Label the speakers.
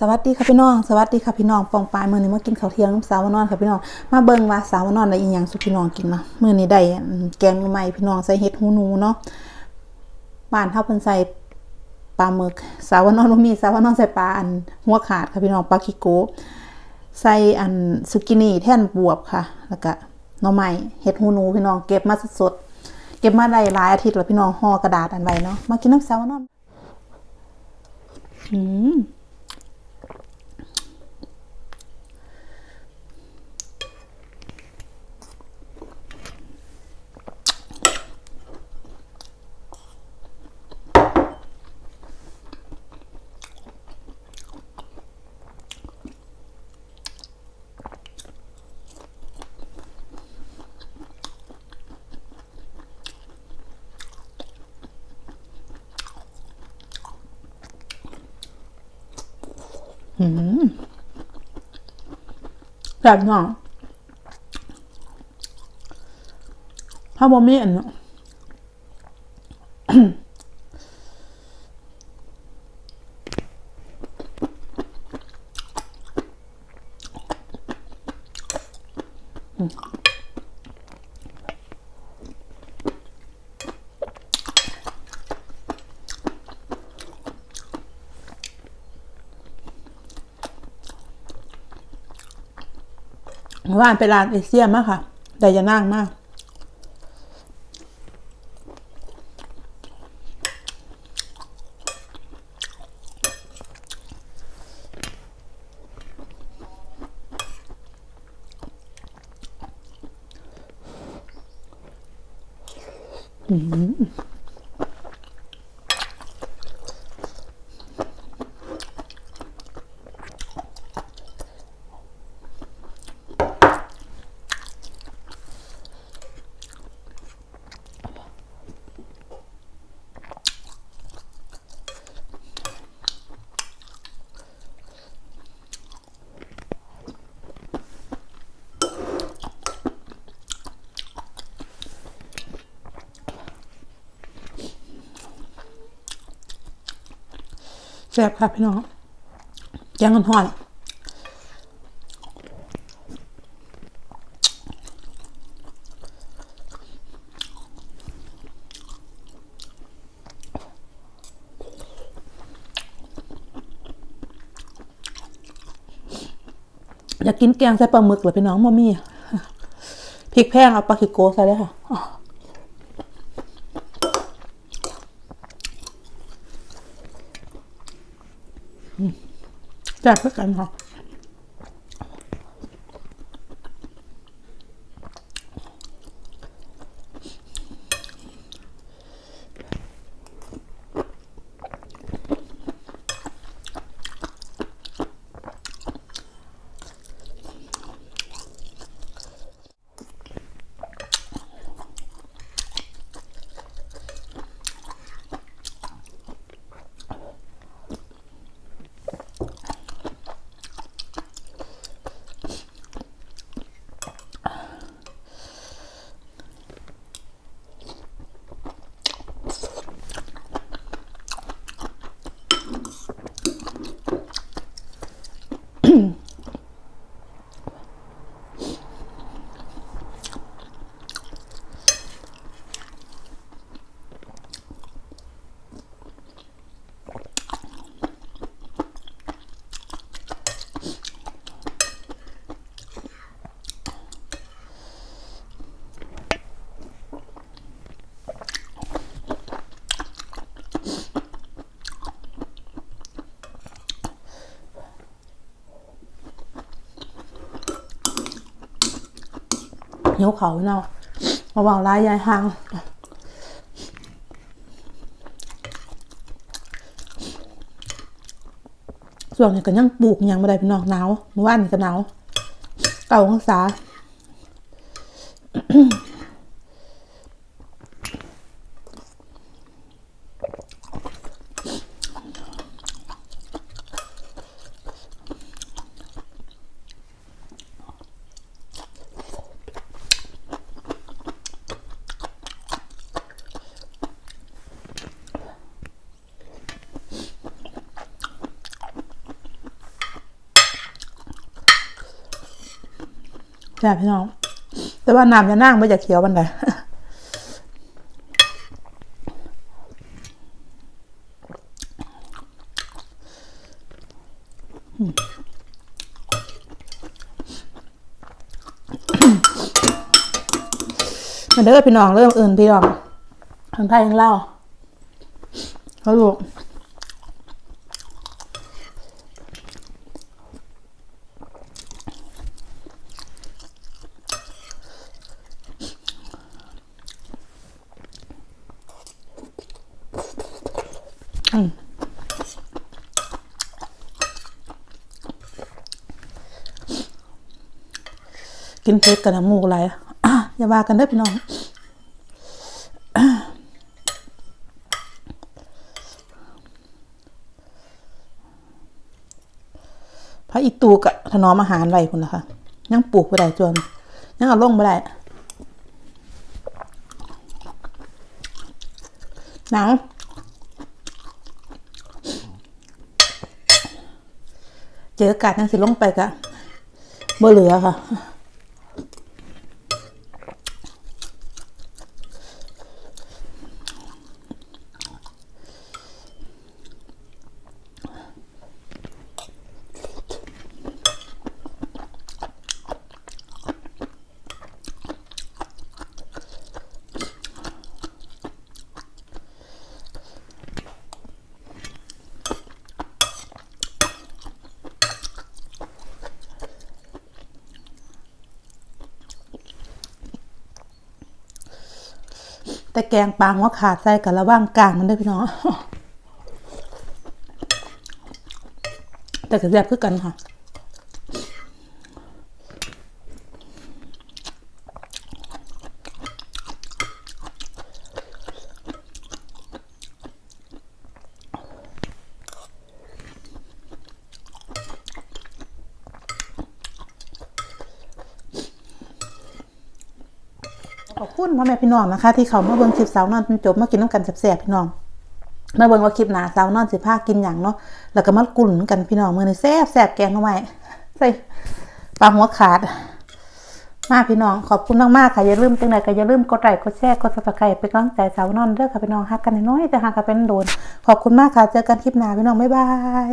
Speaker 1: สวัสดีค่ะพี่น้อง สวัสดีค่ะพี่น้องปองปลายมือนี้มากินข้าวเที่ยงน้ำสาววานอนค่ะพี่น้อง มาเบิ่งว่าสาววานอนได้อีหยังสุพี่น้องกินเนาะมือนี้ได้แกงใหม่พี่น้องใส่เห็ดหูหนูเนาะบ้านเฮาเพิ่นใส่ปลาหมึก สาววานอนมีสาววานอนใส่ปลาอันหัวขาดค่ะพี่น้องปลาคิโกะใส่อันซุกินี่แท่นบวบค่ะ แล้วก็หน่อไม้เห็ดหูหนูพี่น้องเก็บมาสดๆเก็บมาได้หลายอาทิตย์แล้วพี่น้องห่อกระดาษอันไว้เนาะมากินน้ำสาววานอนอืม แบบเนาะถ้าบ่มีอันเนาะ วานไปร้านเอเชียมากค่ะแต่จะนั่งมาก แซ่บค่ะพี่น้องแกงกันหอนอยากกินแกงใส่ปลาหมึกเหรอพี่น้องมอมี่พริกแพงเอาปลาคิโกใส่เลยค่ะ แซ่บเพื่อกันค่ะ หี่ยวเขาเนาะมาเบาลายยายหางส่วนนี้ก็ยังปลูกยังไม่ได้เป็นนอกหนาวเมื่อวานก็หนาวเก่าองศา ซ่พี่น้อง แต่ว่าน้ำจะนั่งไม่จะเขียวบันไดมาเด้อพี่น้องเริ่มอื่นพี่น้องทางไทยยังเล่าเขาลูกอืม กินเผ็ดกับน้ำมูกอะไรอะอย่าว่ากันเด้อพี่น้องพระอีตูกะถนอมอาหารไรคุณละคะยังปลูกไปได้จนยังเอาลงไปได้หนาวเจออากาศนั่นสิลงไปกะบ่เหลือค่ะ แต่แกงปลาหัวขาดใส่กับระว่างกลางมันได้พี่น้องแต่ก็แซ่บคือกันค่ะ ขอบคุณพ่อแม่พี่น้องนะคะ ที่เขามาเบิ่งคลิปสาวนอนจนจบมากินน้ำกันแซ่บๆพี่น้องมาเบิ่งว่าคลิปหนาสาวนอนสิพากินอย่างเนาะแล้วก็มากุ่นกันพี่น้องมื้อนี้แซ่บแซ่บแกงหน่อไม้ใส่ปลาหัวขาด มาพี่น้องขอบคุณมากๆค่ะอย่าลืมจังใดก็อย่าลืมกดไลค์กดแชร์กด Subscribe เป็นกำลังใจสาวนอนเด้อค่ะพี่น้องฮักกันน้อยๆแต่ฮักกันเป็นโดน ขอบคุณมากค่ะเจอกันคลิปหน้าพี่น้องบ๊ายบาย